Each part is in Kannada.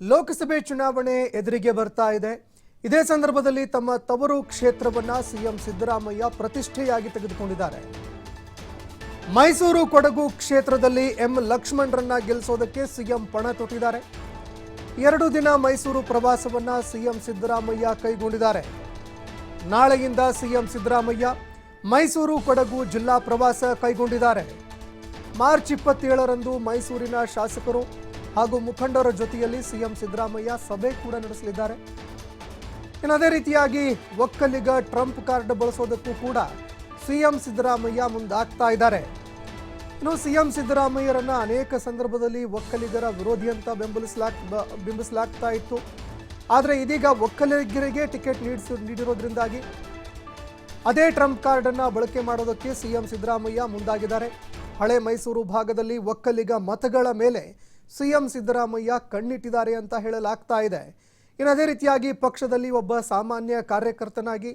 ಲೋಕಸಭೆ ಚುನಾವಣೆ ಎದುರಿಗೆ ಬರ್ತಾ ಇದೆ. ಇದೇ ಸಂದರ್ಭದಲ್ಲಿ ತಮ್ಮ ತವರು ಕ್ಷೇತ್ರವನ್ನ ಸಿಎಂ ಸಿದ್ದರಾಮಯ್ಯ ಪ್ರತಿಷ್ಠೆಯಾಗಿ ತೆಗೆದುಕೊಂಡಿದ್ದಾರೆ. ಮೈಸೂರು ಕೊಡಗು ಕ್ಷೇತ್ರದಲ್ಲಿ ಎಂ ಲಕ್ಷ್ಮಣರನ್ನ ಗೆಲ್ಲಿಸೋದಕ್ಕೆ ಸಿಎಂ ಪಣ ತೊಟ್ಟಿದ್ದಾರೆ. ಎರಡು ದಿನ ಮೈಸೂರು ಪ್ರವಾಸವನ್ನ ಸಿಎಂ ಸಿದ್ದರಾಮಯ್ಯ ಕೈಗೊಂಡಿದ್ದಾರೆ. ನಾಳೆಯಿಂದ ಸಿಎಂ ಸಿದ್ದರಾಮಯ್ಯ ಮೈಸೂರು ಕೊಡಗು ಜಿಲ್ಲಾ ಪ್ರವಾಸ ಕೈಗೊಂಡಿದ್ದಾರೆ. ಮಾರ್ಚ್ ಇಪ್ಪತ್ತೇಳರಂದು ಮೈಸೂರಿನ ಶಾಸಕರು ಹಾಗೂ ಮುಖಂಡರ ಜೊತೆಯಲ್ಲಿ ಸಿಎಂ ಸಿದ್ದರಾಮಯ್ಯ ಸಭೆ ಕೂಡ ನಡೆಸಲಿದ್ದಾರೆ. ಇನ್ನು ಅದೇ ರೀತಿಯಾಗಿ ಒಕ್ಕಲಿಗ ಟ್ರಂಪ್ ಕಾರ್ಡ್ ಬಳಸೋದಕ್ಕೂ ಕೂಡ ಸಿಎಂ ಸಿದ್ದರಾಮಯ್ಯ ಮುಂದಾಗ್ತಾ ಇದ್ದಾರೆ. ಇನ್ನು ಸಿಎಂ ಸಿದ್ದರಾಮಯ್ಯರನ್ನ ಅನೇಕ ಸಂದರ್ಭದಲ್ಲಿ ಒಕ್ಕಲಿಗರ ವಿರೋಧಿ ಅಂತ ಬೆಂಬಲಿಸಲಾಗ್ ಬಿಂಬಿಸಲಾಗ್ತಾ ಇತ್ತು. ಆದರೆ ಇದೀಗ ಒಕ್ಕಲಿಗರಿಗೆ ಟಿಕೆಟ್ ನೀಡಿಸ, ನೀಡಿರೋದ್ರಿಂದಾಗಿ ಅದೇ ಟ್ರಂಪ್ ಕಾರ್ಡ್ ಅನ್ನ ಬಳಕೆ ಮಾಡೋದಕ್ಕೆ ಸಿಎಂ ಸಿದ್ದರಾಮಯ್ಯ ಮುಂದಾಗಿದ್ದಾರೆ. ಹಳೆ ಮೈಸೂರು ಭಾಗದಲ್ಲಿ ಒಕ್ಕಲಿಗ ಮತಗಳ ಮೇಲೆ ಸಿಎಂ ಸಿದ್ದರಾಮಯ್ಯ ಕಣ್ಣಿಟ್ಟಿದ್ದಾರೆ ಅಂತ ಹೇಳಲಾಗ್ತಾ ಇದೆ. ಇನ್ನು ಅದೇ ರೀತಿಯಾಗಿ ಪಕ್ಷದಲ್ಲಿ ಒಬ್ಬ ಸಾಮಾನ್ಯ ಕಾರ್ಯಕರ್ತನಾಗಿ,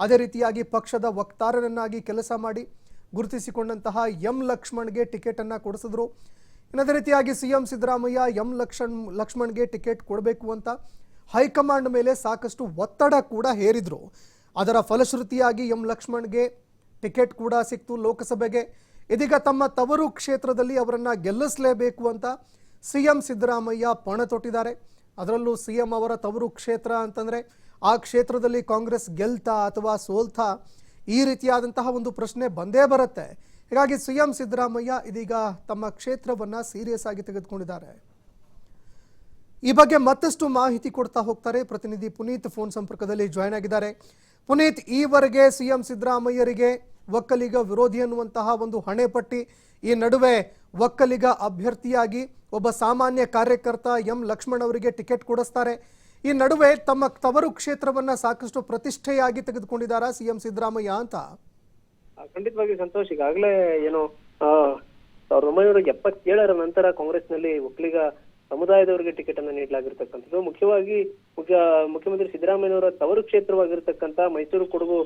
ಅದೇ ರೀತಿಯಾಗಿ ಪಕ್ಷದ ವಕ್ತಾರರನ್ನಾಗಿ ಕೆಲಸ ಮಾಡಿ ಗುರುತಿಸಿಕೊಂಡಂತಹ ಎಂ ಲಕ್ಷ್ಮಣ್ಗೆ ಟಿಕೆಟ್ ಅನ್ನ ಕೊಡಿಸಿದ್ರು. ಇನ್ನು ಅದೇ ರೀತಿಯಾಗಿ ಸಿಎಂ ಸಿದ್ದರಾಮಯ್ಯ ಎಂ ಲಕ್ಷ್ಮಣ್ ಲಕ್ಷ್ಮಣ್ಗೆ ಟಿಕೆಟ್ ಕೊಡಬೇಕು ಅಂತ ಹೈಕಮಾಂಡ್ ಮೇಲೆ ಸಾಕಷ್ಟು ಒತ್ತಡ ಕೂಡ ಹೇರಿದ್ರು. ಅದರ ಫಲಶ್ರುತಿಯಾಗಿ ಎಂ ಲಕ್ಷ್ಮಣ್ಗೆ ಟಿಕೆಟ್ ಕೂಡ ಸಿಕ್ತು ಲೋಕಸಭೆಗೆ. ಇದೀಗ ತಮ್ಮ ತವರು ಕ್ಷೇತ್ರದಲ್ಲಿ ಅವರನ್ನು ಗೆಲ್ಲಿಸಲೇಬೇಕು ಅಂತ ಸಿಎಂ ಸಿದ್ದರಾಮಯ್ಯ ಪಣ ತೊಟ್ಟಿದ್ದಾರೆ ಅದರಲ್ಲೂ ಸಿಎಂ ಅವರ ತವರು ಕ್ಷೇತ್ರ ಅಂತಂದರೆ ಆ ಕ್ಷೇತ್ರದಲ್ಲಿ ಕಾಂಗ್ರೆಸ್ ಗೆಲ್ತಾ ಅಥವಾ ಸೋಲ್ತಾ ಈ ರೀತಿಯಾದಂತಹ ಒಂದು ಪ್ರಶ್ನೆ ಬಂದೇ ಬರುತ್ತೆ. ಹೀಗಾಗಿ ಸಿಎಂ ಸಿದ್ದರಾಮಯ್ಯ ಇದೀಗ ತಮ್ಮ ಕ್ಷೇತ್ರವನ್ನು ಸೀರಿಯಸ್ ಆಗಿ ತೆಗೆದುಕೊಂಡಿದ್ದಾರೆ. ಈ ಬಗ್ಗೆ ಮತ್ತಷ್ಟು ಮಾಹಿತಿ ಕೊಡ್ತಾ ಹೋಗ್ತಾರೆ ಪ್ರತಿನಿಧಿ ಪುನೀತ್ ಫೋನ್ ಸಂಪರ್ಕದಲ್ಲಿ ಜಾಯ್ನ್ ಆಗಿದ್ದಾರೆ. ಪುನೀತ್, ಈವರೆಗೆ ಸಿಎಂ ಸಿದ್ದರಾಮಯ್ಯರಿಗೆ ಒಕ್ಕಲಿಗ ವಿರೋಧಿ ಅನ್ನುವಂತಹ ಒಂದು ಹಣೆಪಟ್ಟಿ ಈ ನಡುವೆ ಒಕ್ಕಲಿಗ ಅಭ್ಯರ್ಥಿಯಾಗಿ ಒಬ್ಬ ಸಾಮಾನ್ಯ ಕಾರ್ಯಕರ್ತ ಎಂ ಲಕ್ಷ್ಮಣ್ ಅವರಿಗೆ ಟಿಕೆಟ್ ಕೊಡಿಸ್ತಾರೆ. ಈ ನಡುವೆ ತಮ್ಮ ತವರು ಕ್ಷೇತ್ರವನ್ನ ಸಾಕಷ್ಟು ಪ್ರತಿಷ್ಠೆಯಾಗಿ ತೆಗೆದುಕೊಂಡಿದ್ದಾರಾ ಸಿಎಂ ಸಿದ್ದರಾಮಯ್ಯ ಅಂತ. ಖಂಡಿತವಾಗಿ ಸಂತೋಷ್, ಈಗಾಗಲೇ ಏನು ಸಾವಿರದ ಒಂಬೈನೂರ ಎಪ್ಪತ್ತೇಳರ ನಂತರ ಕಾಂಗ್ರೆಸ್ನಲ್ಲಿ ಒಕ್ಕಲಿಗ ಸಮುದಾಯದವರಿಗೆ ಟಿಕೆಟ್ ಅನ್ನು ನೀಡಲಾಗಿರ್ತಕ್ಕಂಥದ್ದು. ಮುಖ್ಯವಾಗಿ ಮುಖ್ಯ, ಮುಖ್ಯಮಂತ್ರಿ ಸಿದ್ದರಾಮಯ್ಯನವರ ತವರು ಕ್ಷೇತ್ರವಾಗಿರ್ತಕ್ಕಂಥ ಮೈಸೂರು ಕೊಡಗು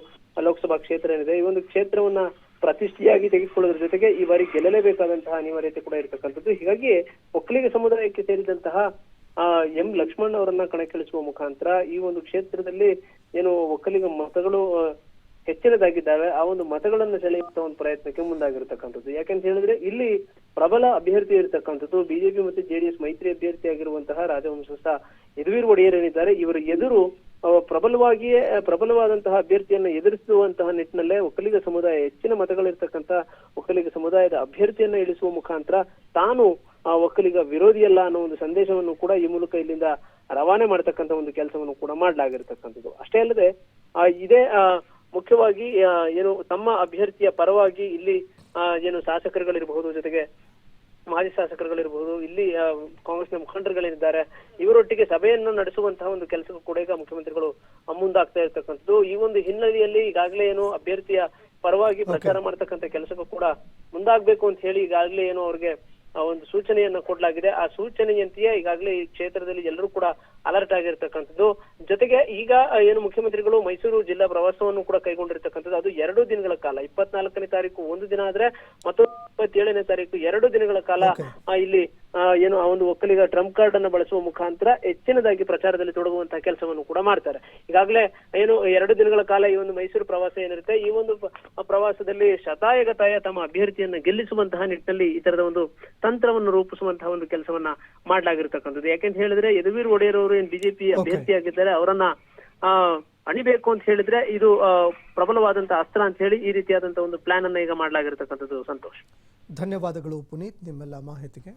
ಲೋಕಸಭಾ ಕ್ಷೇತ್ರ ಏನಿದೆ, ಈ ಒಂದು ಕ್ಷೇತ್ರವನ್ನ ಪ್ರತಿಷ್ಠೆಯಾಗಿ ತೆಗೆದುಕೊಳ್ಳೋದ್ರ ಜೊತೆಗೆ ಈ ಬಾರಿ ಗೆಲ್ಲಲೇಬೇಕಾದಂತಹ ಅನಿವಾರ್ಯತೆ ಕೂಡ ಇರತಕ್ಕಂಥದ್ದು. ಹೀಗಾಗಿ ಒಕ್ಕಲಿಗ ಸಮುದಾಯಕ್ಕೆ ಸೇರಿದಂತಹ, ಆ, ಎಂ ಲಕ್ಷ್ಮಣ್ ಅವರನ್ನ ಕಣಕ್ಕಿಳಿಸುವ ಮುಖಾಂತರ ಈ ಒಂದು ಕ್ಷೇತ್ರದಲ್ಲಿ ಏನು ಒಕ್ಕಲಿಗ ಮತಗಳು ಹೆಚ್ಚಿನದಾಗಿದ್ದಾವೆ. ಆ ಒಂದು ಮತಗಳನ್ನು ಸೆಳೆಯುವಂತ ಒಂದು ಪ್ರಯತ್ನಕ್ಕೆ ಮುಂದಾಗಿರ್ತಕ್ಕಂಥದ್ದು. ಯಾಕಂತ ಹೇಳಿದ್ರೆ ಇಲ್ಲಿ ಪ್ರಬಲ ಅಭ್ಯರ್ಥಿ ಇರತಕ್ಕಂಥದ್ದು ಬಿಜೆಪಿ ಮತ್ತು ಜೆಡಿಎಸ್ ಮೈತ್ರಿ ಅಭ್ಯರ್ಥಿ ಆಗಿರುವಂತಹ ರಾಜವಂಶಸ್ಥ ಯದುವೀರ್ ಒಡೆಯರ್ ಏನಿದ್ದಾರೆ. ಇವರ ಎದುರು ಪ್ರಬಲವಾಗಿಯೇ ಪ್ರಬಲವಾದಂತಹ ಅಭ್ಯರ್ಥಿಯನ್ನ ಎದುರಿಸುವಂತಹ ನಿಟ್ಟಿನಲ್ಲೇ ಒಕ್ಕಲಿಗ ಸಮುದಾಯ ಹೆಚ್ಚಿನ ಮತಗಳಿರ್ತಕ್ಕಂಥ ಒಕ್ಕಲಿಗ ಸಮುದಾಯದ ಅಭ್ಯರ್ಥಿಯನ್ನ ಇಳಿಸುವ ಮುಖಾಂತರ ತಾನು ಆ ಒಕ್ಕಲಿಗ ವಿರೋಧಿಯಲ್ಲ ಅನ್ನೋ ಒಂದು ಸಂದೇಶವನ್ನು ಕೂಡ ಈ ಮೂಲಕ ಇಲ್ಲಿಂದ ರವಾನೆ ಮಾಡತಕ್ಕಂತ ಒಂದು ಕೆಲಸವನ್ನು ಕೂಡ ಮಾಡಲಾಗಿರ್ತಕ್ಕಂಥದ್ದು. ಅಷ್ಟೇ ಅಲ್ಲದೆ ಆ, ಇದೇ ಮುಖ್ಯವಾಗಿ ಏನು ತಮ್ಮ ಅಭ್ಯರ್ಥಿಯ ಪರವಾಗಿ ಇಲ್ಲಿ ಏನು ಶಾಸಕರುಗಳಿರಬಹುದು ಜೊತೆಗೆ ಮಾಜಿ ಶಾಸಕರುಗಳಿರಬಹುದು ಇಲ್ಲಿ ಆ, ಕಾಂಗ್ರೆಸ್ನ ಮುಖಂಡರುಗಳಿದ್ದಾರೆ ಇವರೊಟ್ಟಿಗೆ ಸಭೆಯನ್ನು ನಡೆಸುವಂತಹ ಒಂದು ಕೆಲಸಕ್ಕೂ ಕೂಡ ಈಗ ಮುಖ್ಯಮಂತ್ರಿಗಳು ಮುಂದಾಗ್ತಾ ಇರ್ತಕ್ಕಂಥದ್ದು. ಈ ಒಂದು ಹಿನ್ನೆಲೆಯಲ್ಲಿ ಈಗಾಗಲೇ ಏನು ಅಭ್ಯರ್ಥಿಯ ಪರವಾಗಿ ಪ್ರಚಾರ ಮಾಡ್ತಕ್ಕಂಥ ಕೆಲಸಕ್ಕೂ ಕೂಡ ಮುಂದಾಗ್ಬೇಕು ಅಂತ ಹೇಳಿ ಈಗಾಗಲೇ ಏನು ಅವ್ರಿಗೆ ಒಂದು ಸೂಚನೆಯನ್ನ ಕೊಡಲಾಗಿದೆ. ಆ ಸೂಚನೆಯಂತೆಯೇ ಈಗಾಗಲೇ ಈ ಕ್ಷೇತ್ರದಲ್ಲಿ ಎಲ್ಲರೂ ಕೂಡ ಅಲರ್ಟ್ ಆಗಿರ್ತಕ್ಕಂಥದ್ದು. ಜೊತೆಗೆ ಈಗ ಏನು ಮುಖ್ಯಮಂತ್ರಿಗಳು ಮೈಸೂರು ಜಿಲ್ಲಾ ಪ್ರವಾಸವನ್ನು ಕೂಡ ಕೈಗೊಂಡಿರ್ತಕ್ಕಂಥದ್ದು. ಅದು ಎರಡು ದಿನಗಳ ಕಾಲ. ಇಪ್ಪತ್ನಾಲ್ಕನೇ ತಾರೀಕು ಒಂದು ದಿನ ಆದ್ರೆ ಮತ್ತೊಂದು ಇಪ್ಪತ್ತೇಳನೇ ತಾರೀಕು ಎರಡು ದಿನಗಳ ಕಾಲ ಇಲ್ಲಿ ಏನು ಆ ಒಂದು ಒಕ್ಕಲಿಗ ಟ್ರಂಪ್ ಕಾರ್ಡ್ ಅನ್ನ ಬಳಸುವ ಮುಖಾಂತರ ಹೆಚ್ಚಿನದಾಗಿ ಪ್ರಚಾರದಲ್ಲಿ ತೊಡಗುವಂತಹ ಕೆಲಸವನ್ನು ಕೂಡ ಮಾಡ್ತಾರೆ. ಈಗಾಗಲೇ ಏನು ಎರಡು ದಿನಗಳ ಕಾಲ ಈ ಒಂದು ಮೈಸೂರು ಪ್ರವಾಸ ಏನಿರುತ್ತೆ ಈ ಒಂದು ಪ್ರವಾಸದಲ್ಲಿ ಶತಾಯಗತಾಯ ತಮ್ಮ ಅಭ್ಯರ್ಥಿಯನ್ನ ಗೆಲ್ಲಿಸುವಂತಹ ನಿಟ್ಟಿನಲ್ಲಿ ಈ ತರದ ಒಂದು ತಂತ್ರವನ್ನು ರೂಪಿಸುವಂತಹ ಒಂದು ಕೆಲಸವನ್ನ ಮಾಡ್ಲಾಗಿರ್ತಕ್ಕಂಥದ್ದು. ಯಾಕೆಂತ ಹೇಳಿದ್ರೆ ಯದುವೀರ್ ಒಡೆಯರ್ ಅವರು ಏನ್ ಬಿಜೆಪಿ ಅಭ್ಯರ್ಥಿಯಾಗಿದ್ದಾರೆ ಅವರನ್ನ ಆ ಅಣಿಬೇಕು ಅಂತ ಹೇಳಿದ್ರೆ ಇದು ಪ್ರಬಲವಾದಂತಹ ಅಸ್ತ್ರ ಅಂತ ಹೇಳಿ ಈ ರೀತಿಯಾದಂತಹ ಒಂದು ಪ್ಲಾನ್ ಅನ್ನ ಈಗ ಮಾಡ್ಲಾಗಿರ್ತಕ್ಕಂಥದ್ದು ಸಂತೋಷ್. ಧನ್ಯವಾದಗಳು ಪುನೀತ್ ನಿಮ್ಮೆಲ್ಲ ಮಾಹಿತಿಗೆ.